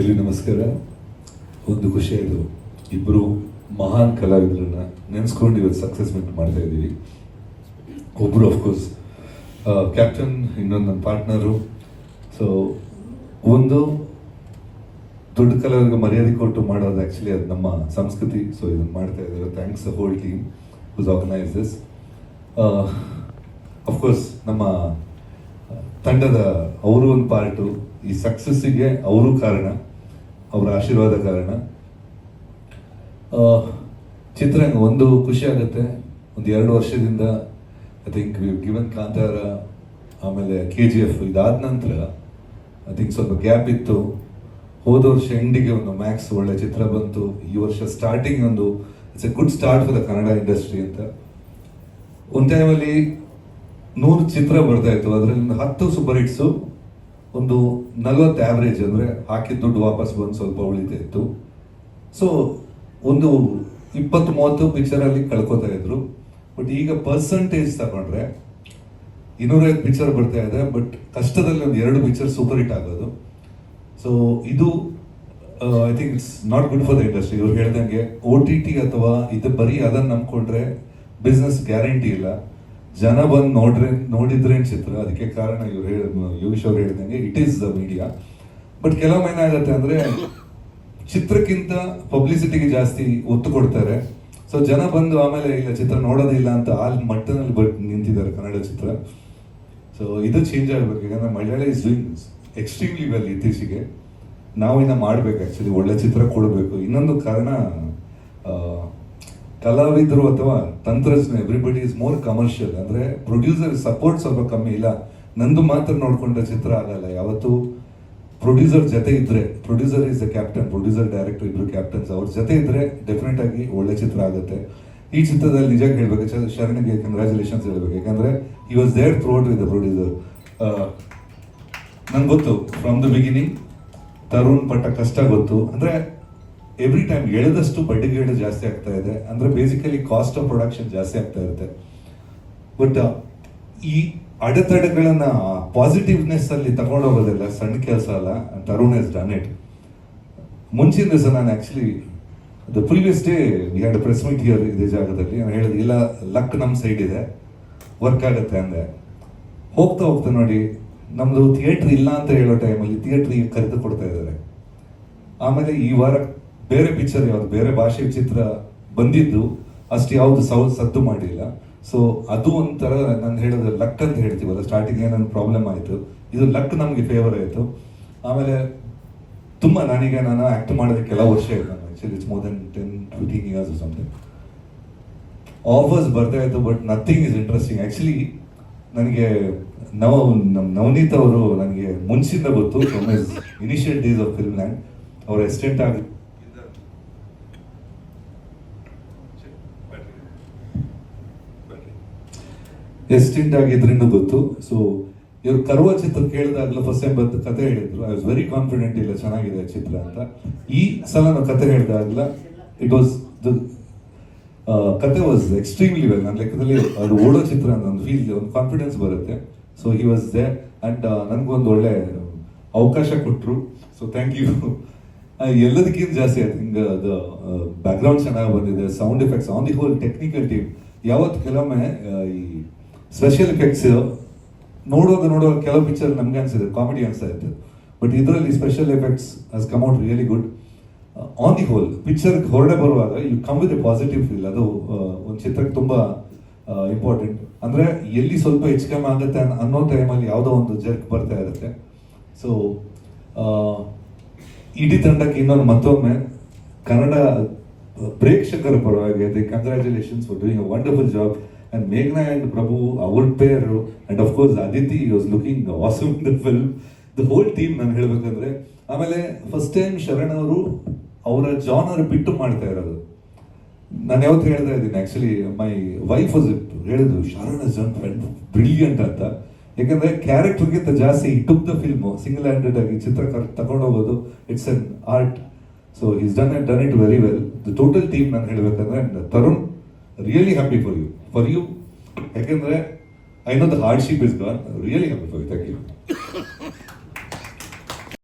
ಎಲ್ಲಿ ನಮಸ್ಕಾರ. ಒಂದು ಖುಷಿ ಅದು ಇಬ್ಬರು ಮಹಾನ್ ಕಲಾವಿದರನ್ನ ನೆನೆಸ್ಕೊಂಡು ಇವತ್ತು ಸಕ್ಸಸ್ ಮಾಡ್ತಾ ಇದ್ದೀವಿ. ಒಬ್ಬರು ಅಫ್ಕೋರ್ಸ್ ಕ್ಯಾಪ್ಟನ್ ಇನ್ನೊಂದು ನನ್ನ ಪಾರ್ಟ್ನರು ಸೊ ಒಂದು ದೊಡ್ಡ ಕಲಾವಿದರಿಗೆ ಮರ್ಯಾದೆ ಕೊಟ್ಟು ಮಾಡೋದು ಆ್ಯಕ್ಚುಲಿ ಅದು ನಮ್ಮ ಸಂಸ್ಕೃತಿ. ಸೊ ಇದನ್ನು ಮಾಡ್ತಾ ಇದ್ದಾರೆ. Thanks whole team who's organise this of course ನಮ್ಮ ತಂಡದ, ಅವರು ಒಂದು ಪಾರ್ಟು ಈ ಸಕ್ಸಸ್ಸಿಗೆ ಅವರು ಕಾರಣ. ಅವರ ಆಶೀರ್ವಾದ ಕಾರಣ ಚಿತ್ರರಂಗ ಒಂದು ಖುಷಿ ಆಗುತ್ತೆ. ಒಂದು ಎರಡು ವರ್ಷದಿಂದ ಐ ಥಿಂಕ್ ಗಿವನ್ ಕಾಂತಾರ, ಆಮೇಲೆ ಕೆ ಜಿ ಎಫ್ ಇದಾದ ನಂತರ ಐ ಥಿಂಕ್ ಸ್ವಲ್ಪ ಗ್ಯಾಪ್ ಇತ್ತು. ಹೋದ ವರ್ಷ ಎಂಡಿಗೆ ಒಂದು ಮ್ಯಾಕ್ಸ್ ಒಳ್ಳೆ ಚಿತ್ರ ಬಂತು. ಈ ವರ್ಷ ಸ್ಟಾರ್ಟಿಂಗ್ ಒಂದು it's a good start for the Kannada industry ಅಂತ. ಒಂದು ಟೈಮಲ್ಲಿ ನೂರು ಚಿತ್ರ ಬರ್ತಾ ಇತ್ತು. ಅದರಲ್ಲಿ ಹತ್ತು ಸೂಪರ್ ಹಿಟ್ಸು ಒಂದು ನಲ್ವತ್ತು ಆವ್ರೇಜ್ ಅಂದರೆ ಹಾಕಿದ ದುಡ್ಡು ವಾಪಸ್ ಬಂದು ಸ್ವಲ್ಪ ಉಳಿತಾ ಇತ್ತು. ಸೊ ಒಂದು ಇಪ್ಪತ್ತು ಮೂವತ್ತು ಪಿಕ್ಚರಲ್ಲಿ ಕಳ್ಕೊತಾ ಇದ್ರು. ಬಟ್ ಈಗ ಪರ್ಸಂಟೇಜ್ ತಗೊಂಡ್ರೆ ಇನ್ನೂರೈವತ್ತು ಪಿಕ್ಚರ್ ಬರ್ತಾ ಇದೆ ಬಟ್ ಕಷ್ಟದಲ್ಲಿ ಒಂದು ಎರಡು ಪಿಕ್ಚರ್ ಸೂಪರ್ ಹಿಟ್ ಆಗೋದು. ಸೊ ಇದು I think it's not good for the industry ಇವ್ರು ಹೇಳ್ದಂಗೆ ಓ ಟಿ ಟಿ ಅಥವಾ ಇದು ಬರೀ ಅದನ್ನು ನಂಬ್ಕೊಂಡ್ರೆ ಬಿಸ್ನೆಸ್ ಗ್ಯಾರಂಟಿ ಇಲ್ಲ. ಜನ ಬಂದು ನೋಡ್ರೆ, ನೋಡಿದ್ರೆ ಚಿತ್ರ? ಅದಕ್ಕೆ ಕಾರಣ ಇವ್ರು ಹೇಳ, ಯೋಗೇಶ್ ಅವ್ರು ಹೇಳಿದಂಗೆ it is the media but ಕೆಲವೊಮ್ಮೆ ಏನಾಗುತ್ತೆ ಅಂದ್ರೆ, ಚಿತ್ರಕ್ಕಿಂತ ಪಬ್ಲಿಸಿಟಿಗೆ ಜಾಸ್ತಿ ಒತ್ತು ಕೊಡ್ತಾರೆ. ಸೊ ಜನ ಬಂದು ಆಮೇಲೆ, ಇಲ್ಲ, ಚಿತ್ರ ನೋಡೋದಿಲ್ಲ ಅಂತ ಆ ಮಟ್ಟದಲ್ಲಿ ಬಟ್ ನಿಂತಿದ್ದಾರೆ ಕನ್ನಡ ಚಿತ್ರ. ಸೊ ಇದು ಚೇಂಜ್ ಆಗ್ಬೇಕು. ಯಾಕಂದ್ರೆ Malayalam is doing extremely well ಇತ್ತೀಚೆಗೆ. ನಾವು ಇನ್ನ ಮಾಡ್ಬೇಕು ಆ್ಯಕ್ಚುಲಿ ಒಳ್ಳೆ ಚಿತ್ರ ಕೊಡಬೇಕು. ಇನ್ನೊಂದು ಕಾರಣ ಕಲಾವಿದರು ಅಥವಾ ತಂತ್ರಜ್ಞ ಎವ್ರಿಬಡಿ ಇಸ್ ಮೋರ್ ಕಮರ್ಷಿಯಲ್ ಅಂದರೆ ಪ್ರೊಡ್ಯೂಸರ್ ಸಪೋರ್ಟ್ ಸ್ವಲ್ಪ ಕಮ್ಮಿ ಇಲ್ಲ. ನಂದು ಮಾತ್ರ ನೋಡಿಕೊಂಡ ಚಿತ್ರ ಆಗಲ್ಲ. ಯಾವತ್ತು ಪ್ರೊಡ್ಯೂಸರ್ ಜೊತೆ ಇದ್ರೆ producer is the captain producer director ಇಬ್ರು ಕ್ಯಾಪ್ಟನ್ಸ್ ಅವ್ರ ಜೊತೆ ಇದ್ರೆ ಡೆಫಿನೆಟ್ ಆಗಿ ಒಳ್ಳೆ ಚಿತ್ರ ಆಗುತ್ತೆ. ಈ ಚಿತ್ರದಲ್ಲಿ ನಿಜ ಹೇಳ್ಬೇಕು ಶರಣ್ಗೆ ಕಂಗ್ರ್ಯಾಚುಲೇಷನ್ಸ್ ಹೇಳ್ಬೇಕು. ಯಾಕಂದ್ರೆ ಈ was there throughout with the producer ನಂಗೆ ಗೊತ್ತು ಫ್ರಮ್ ದ ಬಿಗಿನಿಂಗ್ ತರುಣ್ ಪಟ್ಟ ಕಷ್ಟ ಗೊತ್ತು. ಅಂದ್ರೆ ಎವ್ರಿ ಟೈಮ್ ಎಳೆದಷ್ಟು ಬಡ್ಡಿ ಗೇಡ್ ಜಾಸ್ತಿ ಆಗ್ತಾ ಇದೆ. ಅಂದ್ರೆ ಬೇಸಿಕಲಿ ಕಾಸ್ಟ್ ಆಫ್ ಪ್ರೊಡಕ್ಷನ್ ಜಾಸ್ತಿ ಆಗ್ತಾ ಇರುತ್ತೆ. ಬಟ್ ಈ ಅಡೆತಡೆಗಳನ್ನ ಪಾಸಿಟಿವ್ನೆಸ್ ಅಲ್ಲಿ ತಗೊಂಡೋಗೋದಿಲ್ಲ. ಸಣ್ಣ ಕೆಲಸ ಅಲ್ಲ. ತರುಣ್ ಎಸ್ ಡನ್ ಇಟ್ ಮುಂಚಿನ ದಿವಸ ನಾನು actually the previous day had press meet here ಇದೇ ಜಾಗದಲ್ಲಿ. ನಾನು ಹೇಳಿದೆ, ಇಲ್ಲ ಲಕ್ ನಮ್ಮ ಸೈಡ್ ಇದೆ. ವರ್ಕ್ ಆಗುತ್ತೆ ಅಂದೆ. ಹೋಗ್ತಾ ಹೋಗ್ತಾ ನೋಡಿ ನಮ್ಮದು ಥಿಯೇಟ್ರ್ ಇಲ್ಲ ಅಂತ ಹೇಳೋ ಟೈಮಲ್ಲಿ ಥಿಯೇಟ್ರಿಗೆ ಕರೆದು ಕೊಡ್ತಾ ಇದ್ದಾರೆ. ಆಮೇಲೆ ಈ ವಾರ ಬೇರೆ ಪಿಕ್ಚರ್ ಯಾವ್ದು, ಬೇರೆ ಭಾಷೆ ಚಿತ್ರ ಬಂದಿದ್ದು, ಅಷ್ಟು ಯಾವ್ದು ಸೌ, ಸದ್ದು ಮಾಡಿಲ್ಲ. ಸೊ ಅದು ಒಂಥರ ನಾನು ಹೇಳೋದು ಲಕ್ ಅಂತ ಹೇಳ್ತೀವಲ್ಲ ಸ್ಟಾರ್ಟಿಂಗ್ ಏನೊಂದು ಪ್ರಾಬ್ಲಮ್ ಆಯಿತು. ಇದು ಲಕ್ ನಮಗೆ ಫೇವರ್ ಆಯಿತು. ಆಮೇಲೆ ತುಂಬ ನನಗೆ ನಾನು ಆ್ಯಕ್ಟ್ ಮಾಡೋದಕ್ಕೆ ಕೆಲವು ವರ್ಷ ಇಲ್ಲ actually it's more than ten fifteen years something offers ಬರ್ತಾ ಇತ್ತು but nothing is interesting actually ನನಗೆ ನವ ನಮ್ಮ ನವನೀತ್ ಅವರು ನನಗೆ ಮುಂಚಿಂದ ಗೊತ್ತು from is initial days of film land ಅವ್ರ ಎಸ್ಟೆಂಟ್ ಆಗಿ ಅಸಿಸ್ಟೆಂಟ್ ಆಗಿದ್ರಿಂದ ಗೊತ್ತು. ಸೊ ಇವರು ಕರುವ ಚಿತ್ರ ಕೇಳಿದಾಗಲೂ ಫಸ್ಟ್ ಟೈಮ್ ಬಂದು ಕತೆ ಹೇಳಿದ್ರು. ಐ ವಾಸ್ ವೆರಿ ಕಾನ್ಫಿಡೆಂಟ್ ಇಲ್ಲ, ಚೆನ್ನಾಗಿದೆ ಚಿತ್ರ ಅಂತ. ಈ ಸಲ ನಾವು ಕತೆ ಹೇಳಿದಾಗಲ ಇಟ್ ವಾಸ್ ದ ಕತೆ ವಾಸ್ ಎಕ್ಸ್ಟ್ರೀಮ್ಲಿ ವೆಲ್ ನನ್ನ ಲೆಕ್ಕದಲ್ಲಿ ಅದು ಓಡೋ ಚಿತ್ರ ಅಂತ ಒಂದು ಫೀಲ್ ಒಂದು ಕಾನ್ಫಿಡೆನ್ಸ್ ಬರುತ್ತೆ. So he was there and ನನಗೊಂದು ಒಳ್ಳೆ ಅವಕಾಶ ಕೊಟ್ಟರು ಸೊ ಥ್ಯಾಂಕ್ ಯು ಎಲ್ಲದಕ್ಕಿಂತ ಜಾಸ್ತಿ ಐ ಥಿಂಕ್ ದ ಬ್ಯಾಕ್ಗ್ರೌಂಡ್ ಚೆನ್ನಾಗಿ ಬಂದಿದೆ. Sound effects on the whole technical team ಯಾವತ್ತು ಕೆಲವೊಮ್ಮೆ ಈ ಸ್ಪೆಷಲ್ ಎಫೆಕ್ಟ್ಸ್ ನೋಡುವಾಗ ನೋಡುವಾಗ ಕೆಲವು ಪಿಕ್ಚರ್ ನಮ್ಗೆ ಅನ್ಸಿದೆ ಕಾಮಿಡಿ ಅನ್ಸ್ತಾ ಇತ್ತು. ಬಟ್ ಇದರಲ್ಲಿ special effects has come out really good on the whole picture ಹೊರಡೆ ಬರುವಾಗ you come with a positive feel ಅದು ಒಂದು ಚಿತ್ರಕ್ಕೆ ತುಂಬ ಇಂಪಾರ್ಟೆಂಟ್ ಅಂದ್ರೆ ಎಲ್ಲಿ ಸ್ವಲ್ಪ ಹೆಚ್ಚು ಕಮ್ಮಿ ಆಗುತ್ತೆ ಅನ್- ಅನ್ನೋ ಟೈಮಲ್ಲಿ ಯಾವುದೋ ಒಂದು ಜರ್ಕ್ ಬರ್ತಾ ಇರುತ್ತೆ. ಸೊ ಇಡೀ ತಂಡಕ್ಕೆ ಇನ್ನೊಂದು ಮತ್ತೊಮ್ಮೆ ಕನ್ನಡ ಪ್ರೇಕ್ಷಕರ ಪರವಾಗಿ I congratulations for doing a wonderful job and ಮೇಘ್ನಾ and Prabhu ಅವ್ರ pair and of course was looking looking in the film the whole team ನಾನು ಹೇಳ್ಬೇಕಂದ್ರೆ, ಆಮೇಲೆ ಫಸ್ಟ್ ಟೈಮ್ ಶರಣ್ ಅವರು ಅವರ ಜಾನರ್ ಬಿಟ್ಟು ಮಾಡ್ತಾ ಇರೋದು. ನಾನು ಯಾವತ್ತು ಹೇಳ್ತಾ ಇದ್ದೀನಿ ಆಕ್ಚುಲಿ ಮೈ ವೈಫ್ ವಾಸ್ ಹೇಳಿದ್ರು, ಶರಣ್ ಇಸ್ ಡನ್ ಬ್ರಿಲಿಯಂಟ್ ಅಂತ. ಯಾಕಂದ್ರೆ ಕ್ಯಾರೆಕ್ಟರ್ಗಿಂತ ಜಾಸ್ತಿ took the film single handed ಆಗಿ ಚಿತ್ರ ತಗೊಂಡೋಗೋದು it's an art so is done and done it very well the total team ನಾನು ಹೇಳ್ಬೇಕಂದ್ರೆ, and Tarun really happy for you for you ಯಾಕೆಂದರೆ I know the hardship is gone really happy for you thank you